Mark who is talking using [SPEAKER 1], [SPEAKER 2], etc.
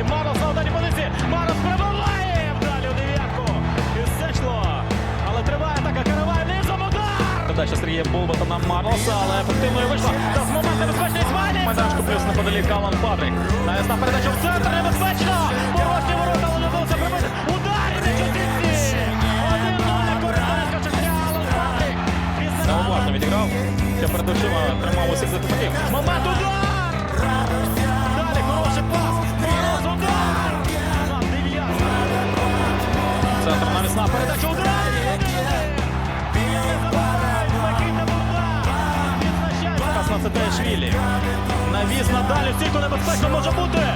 [SPEAKER 1] І Марос на ударі позиції. Марос пробиває вдалі у дев'ятку. Сечло. Але триває атака. Каравай низом удар. Передача Сергія Болбата на Марлоса, але ефективно вийшла. Та з момент небезпечний Смайлі. Майданчику плюс неподалік Алан Патрик. Навісна передача в центр. Небезпечно. Порожні ворота, але не вдалося прибити. Удар і не чотиці. Один нуль. Коротенько чотиря. Алан Патрик. Неуважно відіграв. Ще перед очима тримав усіх захисників. Момент Навісна передача удар! Це теж Вілі. Навіс надалі. Стільки небезпечно може бути.